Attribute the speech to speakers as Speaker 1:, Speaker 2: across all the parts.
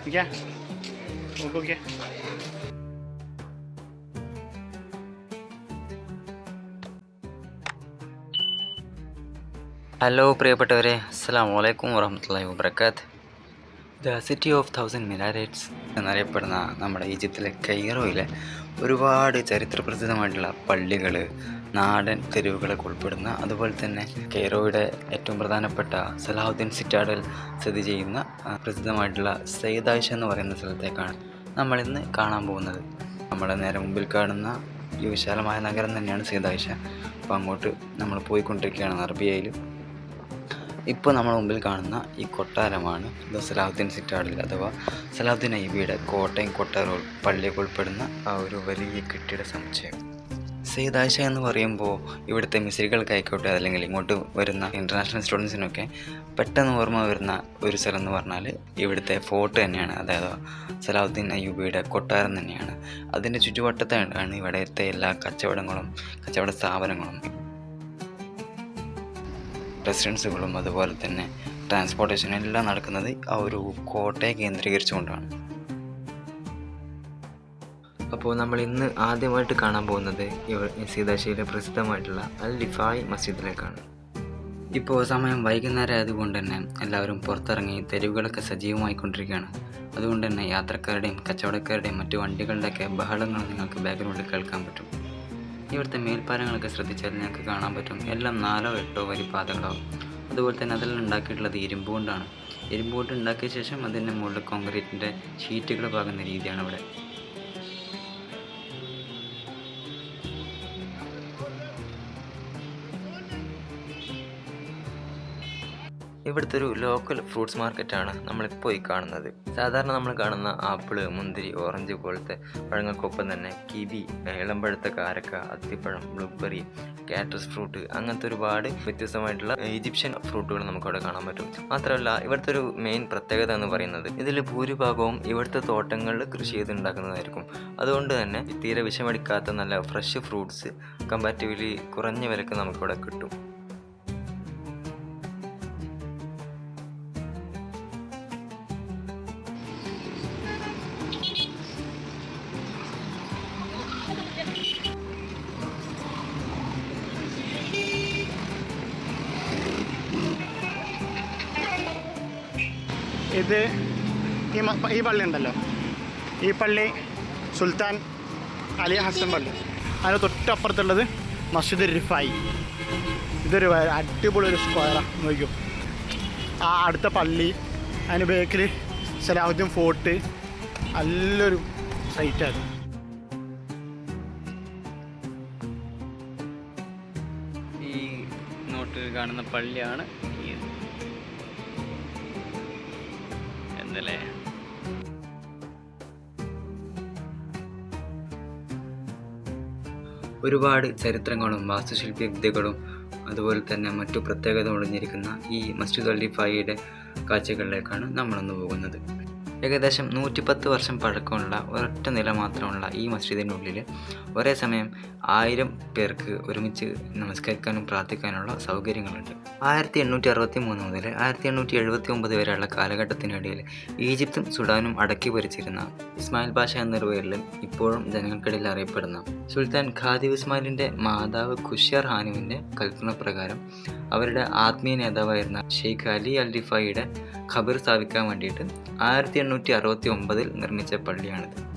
Speaker 1: നോക്കിയാ നോക്ക് നോക്കിയാ
Speaker 2: ഹലോ പ്രിയപ്പെട്ടവരെ. അസ്സാം വലൈക്കും വറഹമത്തല്ലാ വബർക്കാത്ത് the city of thousand minarets എന്നറിയപ്പെടുന്ന നമ്മുടെ ഈജിപ്തിലെ കൈറോയിലെ ഒരുപാട് ചരിത്രപ്രസിദ്ധമായിട്ടുള്ള പള്ളികൾ നാടൻ തെരുവുകളൊക്കെ ഉൾപ്പെടുന്ന അതുപോലെ തന്നെ കെയ്റോയുടെ ഏറ്റവും പ്രധാനപ്പെട്ട സലാഹുദ്ദീൻ സിറ്റാഡൽ സ്ഥിതി ചെയ്യുന്ന പ്രസിദ്ധമായിട്ടുള്ള സയ്യിദായിഷ എന്ന് പറയുന്ന സ്ഥലത്തേക്കാണ് നമ്മളിന്ന് കാണാൻ പോകുന്നത്. നമ്മുടെ നേരെ മുമ്പിൽ കാണുന്ന ഈ വിശാലമായ നഗരം തന്നെയാണ് സയ്യിദായിഷ അപ്പോൾ അങ്ങോട്ട് നമ്മൾ പോയിക്കൊണ്ടിരിക്കുകയാണ് അറബിയയിൽ ഇപ്പോൾ നമ്മുടെ മുമ്പിൽ കാണുന്ന ഈ കൊട്ടാരമാണ് ഇത് സലാഹുദ്ദീൻ സിറ്റാഡിൽ അഥവാ സലാഹുദ്ദീൻ ഐബിയുടെ കോട്ടയം കൊട്ടാരം പള്ളിയൊക്കെ ഉൾപ്പെടുന്ന ആ ഒരു വലിയ കെട്ടിട സമുച്ചയം. സയ്യിദാശ എന്ന് പറയുമ്പോൾ ഇവിടുത്തെ മിസ്ത്രികൾക്കായിക്കോട്ടെ അല്ലെങ്കിൽ ഇങ്ങോട്ട് വരുന്ന ഇന്റർനാഷണൽ സ്റ്റുഡൻസിനൊക്കെ പെട്ടെന്ന് ഓർമ്മ വരുന്ന ഒരു സ്ഥലം എന്ന് പറഞ്ഞാൽ ഇവിടുത്തെ ഫോർട്ട് തന്നെയാണ്. അതായത് സലാഹുദ്ദീൻ അയ്യൂബിയുടെ കൊട്ടാരം തന്നെയാണ്. അതിന്റെ ചുറ്റുവട്ടത്താണ് ഇവിടുത്തെ എല്ലാ കച്ചവടങ്ങളും കച്ചവട സ്ഥാപനങ്ങളും റെസിഡൻസുകളും അതുപോലെ തന്നെ ട്രാൻസ്പോർട്ടേഷനും എല്ലാം നടക്കുന്നത് ആ ഒരു കോട്ടയെ കേന്ദ്രീകരിച്ചുകൊണ്ടാണ്. അപ്പോൾ നമ്മൾ ഇന്ന് ആദ്യമായിട്ട് കാണാൻ പോകുന്നത് സീതാശയിലെ പ്രസിദ്ധമായിട്ടുള്ള അൽ ലിഫായ് മസ്ജിദിലേക്കാണ്. ഇപ്പോൾ സമയം വൈകുന്നേരം ആയതുകൊണ്ട് തന്നെ എല്ലാവരും പുറത്തിറങ്ങി തെരുവുകളൊക്കെ സജീവമായിക്കൊണ്ടിരിക്കുകയാണ്. അതുകൊണ്ട് തന്നെ യാത്രക്കാരുടെയും കച്ചവടക്കാരുടെയും മറ്റു വണ്ടികളുടെയൊക്കെ ബഹളങ്ങൾ നിങ്ങൾക്ക് ബാക്ക്ഗ്രൗണ്ടിൽ കേൾക്കാൻ പറ്റും. ഇവിടുത്തെ മേൽപ്പാലങ്ങളൊക്കെ ശ്രദ്ധിച്ചാൽ നിങ്ങൾക്ക് കാണാൻ പറ്റും. എല്ലാം നാലോ എട്ടോ വരി പാതകളാവും അതുപോലെ തന്നെ അതെല്ലാം ഉണ്ടാക്കിയിട്ടുള്ളത് ഇരുമ്പ് കൊണ്ടാണ്. ഇരുമ്പ് കൊണ്ട് ഉണ്ടാക്കിയ ശേഷം അതിന്റെ മുകളിൽ കോൺക്രീറ്റിന്റെ ഷീറ്റുകൾ പാകുന്ന രീതിയാണ് ഇവിടെ ഇവിടുത്തെ ഒരു ലോക്കൽ ഫ്രൂട്ട്സ് മാർക്കറ്റാണ് നമ്മളിപ്പോൾ ഈ കാണുന്നത്. സാധാരണ നമ്മൾ കാണുന്ന ആപ്പിൾ മുന്തിരി ഓറഞ്ച് പോലത്തെ പഴങ്ങൾക്കൊപ്പം തന്നെ കിവി ഇളമ്പഴുത്ത കാരക്ക അത്തിപ്പഴം ബ്ലൂബെറി കാറ്റസ് ഫ്രൂട്ട് അങ്ങനത്തെ ഒരുപാട് വ്യത്യസ്തമായിട്ടുള്ള ഈജിപ്ഷ്യൻ ഫ്രൂട്ടുകൾ നമുക്കവിടെ കാണാൻ പറ്റും. മാത്രമല്ല ഇവിടുത്തെ ഒരു മെയിൻ പ്രത്യേകത എന്ന് പറയുന്നത് ഇതിൽ ഭൂരിഭാഗവും ഇവിടുത്തെ തോട്ടങ്ങളിൽ കൃഷി ചെയ്തുണ്ടാക്കുന്നതായിരിക്കും. അതുകൊണ്ട് തന്നെ തീരെ വിഷമടിക്കാത്ത നല്ല ഫ്രഷ് ഫ്രൂട്ട്സ് കമ്പാരിറ്റീവ്ലി കുറഞ്ഞ വിലക്ക് നമുക്കിവിടെ കിട്ടും.
Speaker 1: ഇത് ഈ ഈ പള്ളി ഉണ്ടല്ലോ. ഈ പള്ളി സുൽത്താൻ അലി ഹസൻ പള്ളി. അതിന് തൊട്ടപ്പുറത്തുള്ളത് മസ്ജിദ് റിഫായി. ഇതൊരു അടിപൊളി ഒരു സ്ക്വയറാണ് നോക്കും. ആ അടുത്ത പള്ളി അതിന് ബേക്കിൽ സലാഹുദ്ദീൻ ഫോർട്ട് നല്ലൊരു സൈറ്റാണ്
Speaker 2: ഈ നോട്ടിൽ കാണുന്ന പള്ളിയാണ് എന്തല്ലേ ഒരുപാട് ചരിത്രങ്ങളും വാസ്തുശില്പി വിദ്യകളും അതുപോലെ തന്നെ മറ്റു പ്രത്യേകത ഒളിഞ്ഞിരിക്കുന്ന ഈ മസ്ജിദ് അൽ ഫായിയുടെ കാഴ്ചകളിലേക്കാണ് നമ്മളൊന്ന് പോകുന്നത്. ഏകദേശം നൂറ്റിപ്പത്ത് വർഷം പഴക്കമുള്ള ഒരൊറ്റ നില മാത്രമുള്ള ഈ മസ്ജിദിനുള്ളിൽ ഒരേ സമയം ആയിരം പേർക്ക് ഒരുമിച്ച് നമസ്കരിക്കാനും പ്രാർത്ഥിക്കാനുള്ള സൗകര്യങ്ങളുണ്ട്. ആയിരത്തി എണ്ണൂറ്റി അറുപത്തി മൂന്ന് മുതൽ ആയിരത്തി എണ്ണൂറ്റി എഴുപത്തി ഒമ്പത് വരെയുള്ള കാലഘട്ടത്തിനിടയിൽ ഈജിപ്തും സുഡാനും അടക്കി ഭരിച്ചിരുന്ന ഇസ്മായിൽ ഭാഷ എന്ന പേരിലും ഇപ്പോഴും ജനങ്ങൾക്കിടയിൽ അറിയപ്പെടുന്ന സുൽത്താൻ ഖാദി ഇസ്മായിലിന്റെ മാതാവ് ഖുഷിയാർ ഹാനുവിന്റെ കൽപ്പന പ്രകാരം അവരുടെ ആത്മീയ നേതാവായിരുന്ന ഷെയ്ഖ് അലി അൽ റിഫായിയുടെ ഖബർ സ്ഥാപിക്കാൻ വേണ്ടിയിട്ട് ആയിരത്തി എണ്ണൂറ്റി അറുപത്തി ഒമ്പതിൽ നിർമ്മിച്ച പള്ളിയാണിത്.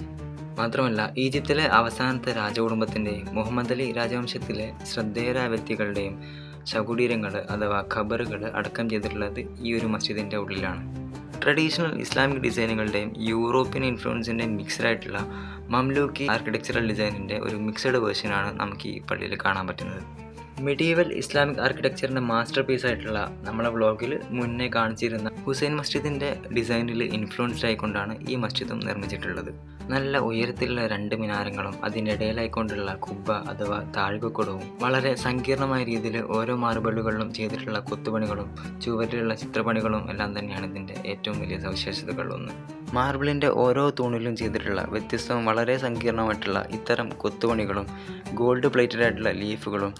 Speaker 2: മാത്രമല്ല ഈജിപ്തിലെ അവസാനത്തെ രാജകുടുംബത്തിന്റെയും മുഹമ്മദ് അലി രാജവംശത്തിലെ ശ്രദ്ധേയരായ വ്യക്തികളുടെയും ശകുടീരങ്ങൾ അഥവാ ഖബറുകൾ അടക്കം ചെയ്തിട്ടുള്ളത് ഈ ഒരു മസ്ജിദിന്റെ ഉള്ളിലാണ്. ട്രഡീഷണൽ ഇസ്ലാമിക് ഡിസൈനുകളുടെയും യൂറോപ്യൻ ഇൻഫ്ലുവൻസിന്റെയും മിക്സഡായിട്ടുള്ള മംലൂക്കി ആർക്കിടെക്ചറൽ ഡിസൈനിന്റെ ഒരു മിക്സഡ് വേർഷനാണ് നമുക്ക് ഈ പള്ളിയിൽ കാണാൻ പറ്റുന്നത്. മെഡീവൽ ഇസ്ലാമിക് ആർക്കിടെക്ചറിന്റെ മാസ്റ്റർ പീസ് ആയിട്ടുള്ള നമ്മളെ വ്ളോഗിൽ മുന്നേ കാണിച്ചിരുന്ന ഹുസൈൻ മസ്ജിദിന്റെ ഡിസൈനിൽ ഇൻഫ്ലുവൻസ്ഡ് ആയിക്കൊണ്ടാണ് ഈ മസ്ജിദും നിർമ്മിച്ചിട്ടുള്ളത്. നല്ല ഉയരത്തിലുള്ള രണ്ട് മിനാരങ്ങളും അതിന്റെ ഇടയിലായിക്കൊണ്ടുള്ള കുബ്ബ അഥവാ താഴ്വക്കുടവും വളരെ സങ്കീർണമായ രീതിയിൽ ഓരോ മാർബിളുകളിലും ചെയ്തിട്ടുള്ള കൊത്തുപണികളും ചുവരിലുള്ള ചിത്രപണികളും എല്ലാം തന്നെയാണ് ഇതിന്റെ ഏറ്റവും വലിയ സവിശേഷതകളിലൊന്ന് മാർബിളിന്റെ ഓരോ തൂണിലും ചെയ്തിട്ടുള്ള വ്യത്യസ്തവും വളരെ സങ്കീർണമായിട്ടുള്ള ഇത്തരം കൊത്തുപണികളും ഗോൾഡ് പ്ലേറ്റഡ് ആയിട്ടുള്ള ലീഫുകളും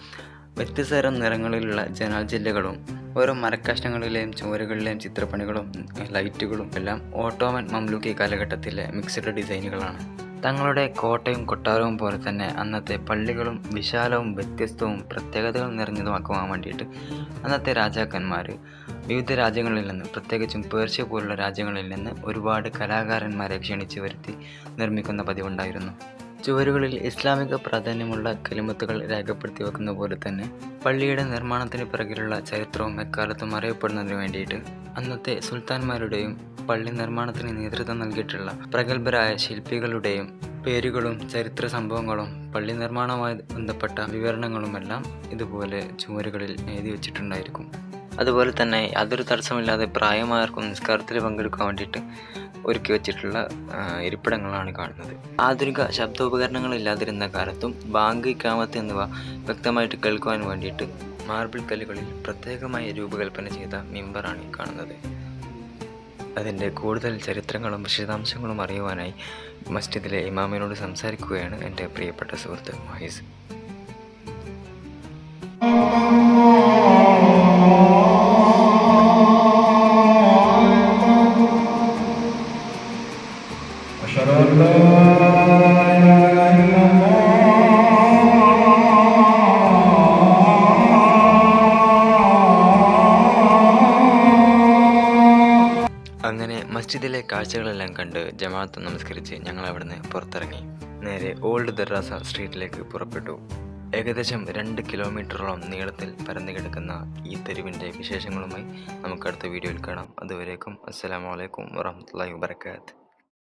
Speaker 2: വ്യത്യസ്തതരം നിറങ്ങളിലുള്ള ജനാൽജില്ലകളും ഓരോ മരക്കഷ്ണങ്ങളിലെയും ചുവരുകളിലെയും ചിത്രപ്പണികളും ലൈറ്റുകളും എല്ലാം ഓട്ടോമൻ മംലൂക്കി കാലഘട്ടത്തിലെ മിക്സഡ് ഡിസൈനുകളാണ്. തങ്ങളുടെ കോട്ടയും കൊട്ടാരവും പോലെ തന്നെ അന്നത്തെ പള്ളികളും വിശാലവും വ്യത്യസ്തവും പ്രത്യേകതകൾ നിറഞ്ഞതുമാക്കുവാൻ വേണ്ടിയിട്ട് അന്നത്തെ രാജാക്കന്മാർ വിവിധ രാജ്യങ്ങളിൽ നിന്ന് പ്രത്യേകിച്ചും പേർഷ്യ പോലുള്ള രാജ്യങ്ങളിൽ നിന്ന് ഒരുപാട് കലാകാരന്മാരെ ക്ഷണിച്ചു വരുത്തി നിർമ്മിക്കുന്ന പതിവുണ്ടായിരുന്നു. ചുവരുകളിൽ ഇസ്ലാമിക പ്രാധാന്യമുള്ള കലിമത്തുകൾ രേഖപ്പെടുത്തി വെക്കുന്ന പോലെ തന്നെ പള്ളിയുടെ നിർമ്മാണത്തിന് പിറകിലുള്ള ചരിത്രവും എക്കാലത്തും അറിയപ്പെടുന്നതിന് വേണ്ടിയിട്ട് അന്നത്തെ സുൽത്താൻമാരുടെയും പള്ളി നിർമ്മാണത്തിന് നേതൃത്വം നൽകിയിട്ടുള്ള പ്രഗത്ഭരായ ശില്പികളുടെയും പേരുകളും ചരിത്ര സംഭവങ്ങളും പള്ളി നിർമ്മാണവുമായി ബന്ധപ്പെട്ട വിവരണങ്ങളുമെല്ലാം ഇതുപോലെ ചുവരുകളിൽ എഴുതി വച്ചിട്ടുണ്ടായിരിക്കും. അതുപോലെ തന്നെ യാതൊരു തടസ്സമില്ലാതെ പ്രായമായവർക്കും നിസ്കാരത്തിൽ പങ്കെടുക്കാൻ വേണ്ടിയിട്ട് ഒരുക്കി വെച്ചിട്ടുള്ള ഇരിപ്പിടങ്ങളാണ് കാണുന്നത്. ആധുനിക ശബ്ദോപകരണങ്ങളില്ലാതിരുന്ന കാലത്തും ബാങ്ക് കാമത്ത് എന്നിവ വ്യക്തമായിട്ട് കേൾക്കുവാൻ വേണ്ടിയിട്ട് മാർബിൾ കല്ലുകളിൽ പ്രത്യേകമായി രൂപകൽപ്പന ചെയ്ത മിമ്പറാണ് കാണുന്നത്. അതിന്റെ കൂടുതൽ ചരിത്രങ്ങളും വിശദാംശങ്ങളും അറിയുവാനായി മസ്ജിദിലെ ഇമാമിനോട് സംസാരിക്കുകയാണ് എന്റെ പ്രിയപ്പെട്ട സുഹൃത്ത് മഹീസ്. മസ്ജിദിലെ കാഴ്ചകളെല്ലാം കണ്ട് ജമാഅത്ത് നമസ്കരിച്ച് ഞങ്ങൾ അവിടുന്ന് പുറത്തിറങ്ങി. നേരെ ഓൾഡ് ദറാസ സ്ട്രീറ്റിലേക്ക് പുറപ്പെട്ടു. ഏകദേശം രണ്ട് കിലോമീറ്ററോളം നീളത്തിൽ പരന്നു കിടക്കുന്ന ഈ തെരുവിന്റെ വിശേഷങ്ങളുമായി നമുക്ക് അടുത്ത വീഡിയോയിൽ കാണാം. അതുവരേക്കും അസ്സലാമു അലൈക്കും വറഹ്മത്തുള്ളാഹി വബറകാത്ത്